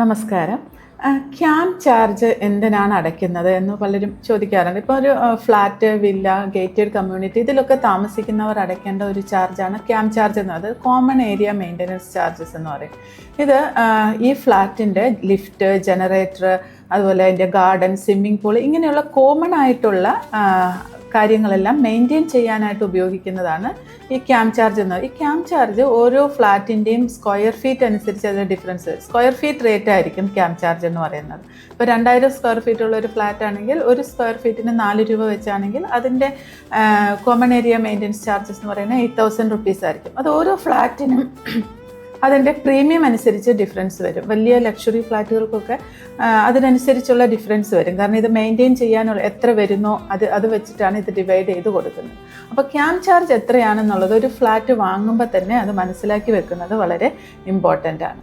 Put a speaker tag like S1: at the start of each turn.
S1: നമസ്കാരം. Cam charge എന്തിനാണ് അടയ്ക്കുന്നത് എന്ന് പലരും ചോദിക്കാറുണ്ട്. ഇപ്പോൾ ഒരു ഫ്ലാറ്റ് വില്ല ഗേറ്റഡ് കമ്മ്യൂണിറ്റി ഇതിലൊക്കെ താമസിക്കുന്നവർ അടയ്ക്കേണ്ട ഒരു ചാർജാണ് ക്യാം ചാർജ് എന്ന് പറയുന്നത്. കോമൺ ഏരിയ മെയിന്റനൻസ് ചാർജസ് എന്ന് പറയും. ഇത് ഈ ഫ്ലാറ്റിന്റെ ലിഫ്റ്റ് ജനറേറ്റർ അതുപോലെ അതിന്റെ ഗാർഡൻ സ്വിമ്മിംഗ് പൂൾ ഇങ്ങനെയുള്ള കോമൺ ആയിട്ടുള്ള കാര്യങ്ങളെല്ലാം മെയിന്റെയിൻ ചെയ്യാനായിട്ട് ഉപയോഗിക്കുന്നതാണ് ഈ ക്യാമ്പ് ചാർജ് എന്ന്. ഈ ക്യാമ്പ് ചാർജ് ഓരോ ഫ്ലാറ്റിന്റെയും സ്ക്വയർ ഫീറ്റ് അനുസരിച്ച് അതിന്റെ ഡിഫറൻസ് സ്ക്വയർ ഫീറ്റ് റേറ്റ് ആയിരിക്കും ക്യാമ്പ് ചാർജ് എന്ന് പറയുന്നത്. ഇപ്പോൾ രണ്ടായിരം സ്ക്വയർ ഫീറ്റ് ഉള്ള ഒരു ഫ്ലാറ്റ് ആണെങ്കിൽ ഒരു സ്ക്വയർ ഫീറ്റിന് നാല് രൂപ വെച്ചാണെങ്കിൽ അതിന്റെ കോമൺ ഏരിയ മെയിന്റെനൻസ് ചാർജസ് എന്ന് പറയുന്നത് എയ്റ്റ് തൗസൻഡ് റുപ്പീസ് ആയിരിക്കും. അത് ഓരോ ഫ്ലാറ്റിനും അതിന്റെ പ്രീമിയം അനുസരിച്ച് ഡിഫറൻസ് വരും. വലിയ ലക്ഷറി ഫ്ലാറ്റുകൾക്കൊക്കെ അതിനനുസരിച്ചുള്ള ഡിഫറൻസ് വരും. കാരണം ഇത് മെയിന്റെയിൻ ചെയ്യാനുള്ള എത്ര വരുന്നോ അത് അത് വെച്ചിട്ടാണ് ഇത് ഡിവൈഡ് ചെയ്ത് കൊടുക്കുന്നത്. അപ്പോൾ ക്യാം ചാർജ് എത്രയാണെന്നുള്ളത് ഒരു ഫ്ലാറ്റ് വാങ്ങുമ്പോൾ തന്നെ അത് മനസ്സിലാക്കി വെക്കുന്നത് വളരെ ഇമ്പോർട്ടന്റ് ആണ്.